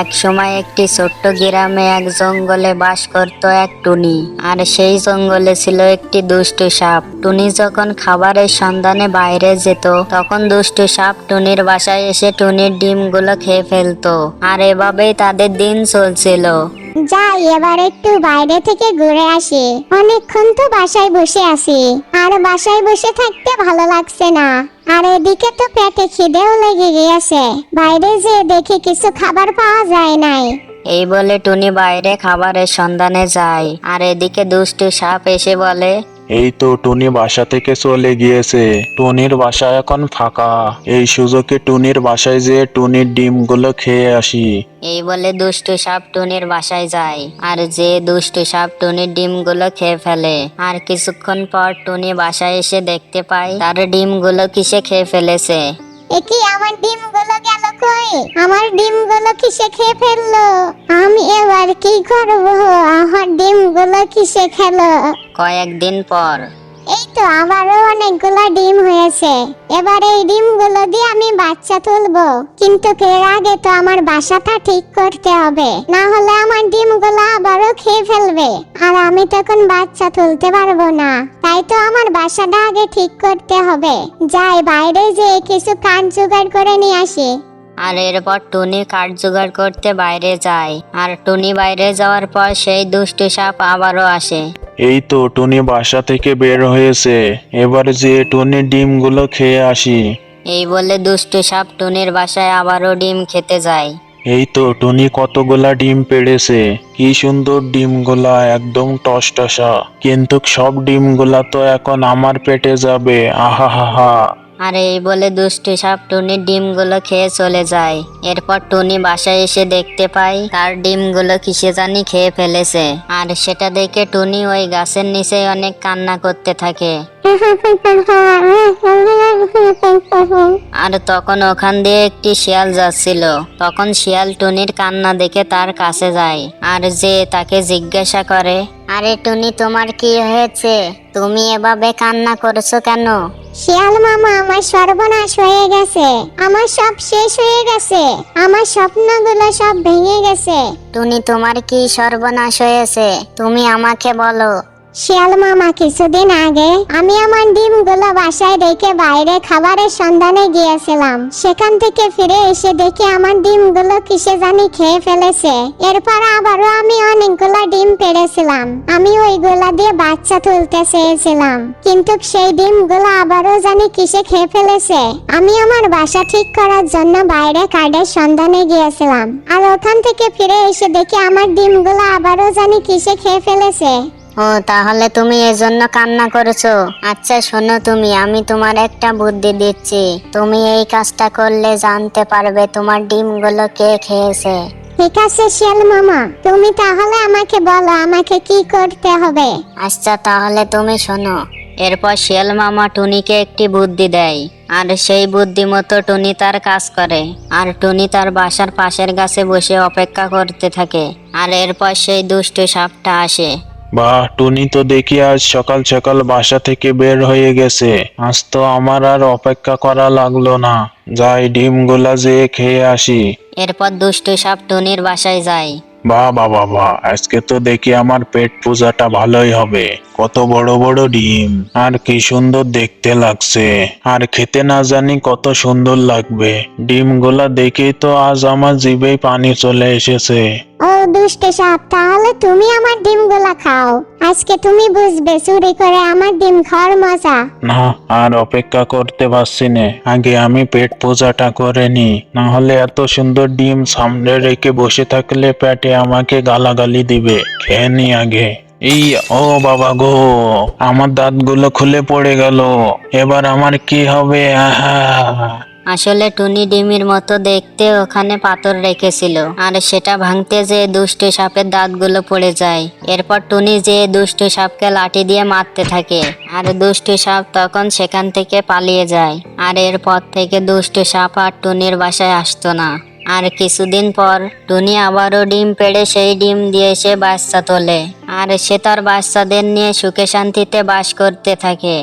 এক সময় একটি ছোট্ট গ্রামে এক জঙ্গলে বাস করত এক টুনি, আর সেই জঙ্গলে ছিল একটি দুষ্টু সাপ। টুনি যখন খাবারের সন্ধানে বাইরে যেত, তখন দুষ্টু সাপ টুনির বাসায় এসে টুনির ডিমগুলো খেয়ে ফেলতো, আর এভাবেই তাদের দিন চলছিল। যাই এবার একটু বাইরে থেকে ঘুরে আসি। অনেকক্ষণ তো বাসায় বসে আছি। আর বাসায় বসে থাকতে ভালো লাগছে না। আর এদিকে তো পেটে খিদেও লেগে গিয়েছে। বাইরে যে দেখি কিছু খাবার পাওয়া যায় নাই। এই বলে টুনি বাইরে খাবারের সন্ধানে যায়। আর এদিকে দুষ্টু সাপ এসে বলে এই তো টুনি বাসা থেকে চলে গিয়েছে। টুনির বাসা এখন ফাঁকা। এই সুযোগে টুনির বাসায় যেয়ে টুনির ডিমগুলো খেয়ে আসি। এই বলে দুষ্টু সাপ টুনির বাসায় যায়। আর যে দুষ্টু সাপ টুনির ডিমগুলো খেয়ে ফেলে। আর কিছুক্ষণ পর টুনি বাসায় এসে দেখতে পায় তার ডিমগুলো কিসে খেয়ে ফেলেছে। একি আমার ডিমগুলো গেল কই? আমার ডিমগুলো কিসে খেয়ে ফেলল? আমি এবার কি করব? আমার ডিমগুলো কিসে খেলো কয়েকদিন পর। এই তো আমারও অনেকগুলো ডিম হয়েছে। এবার এই ডিমগুলো দিয়ে আমি বাচ্চা তুলবো। কিন্তু এর আগে তো আমার বাসাটা ঠিক করতে হবে। না হলে আমার ডিমগুলো আবারও খেয়ে ফেলবে। আর আমি তখন বাচ্চা তুলতে পারব না। তাই তো আমার বাসাটা আগে ঠিক করতে হবে। যাই বাইরে যে কিছু কাঠ জোগাড় করে নিয়ে আসি। আর এরপর টুনি কাঠ জোগাড় করতে বাইরে যায়। আর টুনি বাইরে যাওয়ার পর সেই দুষ্টু সাপ আবারও আসে। এই তো টুনি বাসা থেকে বের হয়েছে। এবার যে টুনির ডিমগুলো খেয়ে আসি। এই বলে দুষ্টু সাপ টুনির বাসায় আবারও ডিম খেতে যায়। এই তো টুনি কতগুলা ডিম পেড়েছে। কি সুন্দর ডিমগুলা একদম টসটসা। কিন্তু সব ডিমগুলা তো এখন আমার পেটে যাবে। আহা হা হা আর এই বলে দুষ্টু সাপ টুনির ডিমগুলো খেয়ে চলে যায়। এরপর টুনি বাসায় এসে দেখতে পায় তার ডিমগুলো কিসে জানি খেয়ে ফেলেছে। আর সেটা দেখে টুনি ওই গাছের নিচে অনেক কান্না করতে থাকে। আর তখন ওখান দিয়ে একটি শিয়াল যাচ্ছিল। তখন শিয়াল টুনির কান্না দেখে তার কাছে যায়। আর যে তাকে জিজ্ঞাসা করে, আরে টুনি, তোমার কি হয়েছে? তুমি এভাবে কান্না করছ কেন? শিয়াল মামা, আমার সর্বনাশ হয়ে গেছে। আমার সব শেষ হয়ে গেছে। আমার স্বপ্নগুলো সব ভেঙে গেছে। তুমি তোমার কি সর্বনাশ হয়েছে? তুমি আমাকে বলো। শিয়াল মামা কিছুদিন আগে আমি আমার ডিমগুলো বাসায় রেখে বাইরে খাবারের সন্ধানে গিয়েছিলাম। সেখান থেকে ফিরে এসে দেখি আমার ডিমগুলো কিসে জানি খেয়ে ফেলেছে। এরপর আবারও আমি অনেকগুলো ডিম পেড়েছিলাম। আমি ওইগুলা দিয়ে বাচ্চা তুলতে চেয়েছিলাম। কিন্তু সেই ডিমগুলো আবারও জানি কিসে খেয়ে ফেলেছে। আমি আমার বাসা ঠিক করার জন্য বাইরে কার্ডের সন্ধানে গিয়েছিলাম। আর ওখান থেকে ফিরে এসে দেখি আমার ডিমগুলো আবারও জানি কিসে খেয়ে ফেলেছে। ও তাহলে তুমি এজন্য কান্না করেছ? আচ্ছা শোনো তুমি আমি তোমার একটা বুদ্ধি দিচ্ছি। তুমি এই কাজটা করলে জানতে পারবে তোমার ডিমগুলো কে খেয়েছে। ঠিক আছে শিয়াল মামা। তুমি তাহলে আমাকে বলো আমাকে কি করতে হবে? আচ্ছা তাহলে তুমি শোনো। এরপর শিয়াল মামা টুনিকে একটি বুদ্ধি দেয়। আর সেই বুদ্ধি মতো টুনি তার কাজ করে। আর টুনি তার বাসার পাশের গাছে বসে অপেক্ষা করতে থাকে। আর এরপর সেই দুষ্টু সাপটা আসে। বাহ টুনি তো দেখি আজ সকাল সকাল বাসা থেকে বের হয়ে গেছে। আজ তো আমার আর অপেক্ষা করা লাগল না। যাই ডিমগুলা যেয়ে খেয়ে আসি। এরপর দুষ্টু সাপ টুনির বাসায় যায়। বা বাবা বা আজকে তো দেখি আমার পেট পূজাটা ভালোই হবে। কত বড় বড় ডিম। আর কি সুন্দর দেখতে লাগছে। আর খেতে না জানি কত সুন্দর লাগবে। ডিমগুলা দেখেই তো আজ আমার জিভেই পানি চলে এসেছে। ও দুষ্ট সাপ তাহলে তুমি আমার ডিমগুলা খাও। আজকে তুমি বুঝবে চুরি করে আমার ডিম খাওয়ার মজা। না আর অপেক্ষা করতে পারছি না। আগে আমি পেট পূজাটা করে নি। না হলে এত সুন্দর ডিম সামনে রেখে বসে থাকলে পেটে আমাকে গালাগালি দিবে। খেয়ে নি আগে। এই, ও বাবা গো, আমার দাঁতগুলো খুলে পড়ে গেল। এবার আমার কি হবে? আসলে টুনি ডিমির মতো দেখতে ওখানে পাথর রেখেছিল, আর সেটা ভাঙতে যে দুষ্টু সাপের দাঁতগুলো পড়ে যায়। এরপর টুনি যে দুষ্টু সাপকে লাঠি দিয়ে মারতে থাকে, আর দুষ্টু সাপ তখন সেখান থেকে পালিয়ে যায়, আর এরপর থেকে দুষ্টু সাপ আর টুনির বাসায় আসতো না। আর কিছুদিন পর টুনি আবারও ডিম পেড়ে সেই ডিম দিয়ে সে বাচ্চা তোলে। আর সে তার বাচ্চাদের নিয়ে সুখে শান্তিতে বাস করতে থাকে।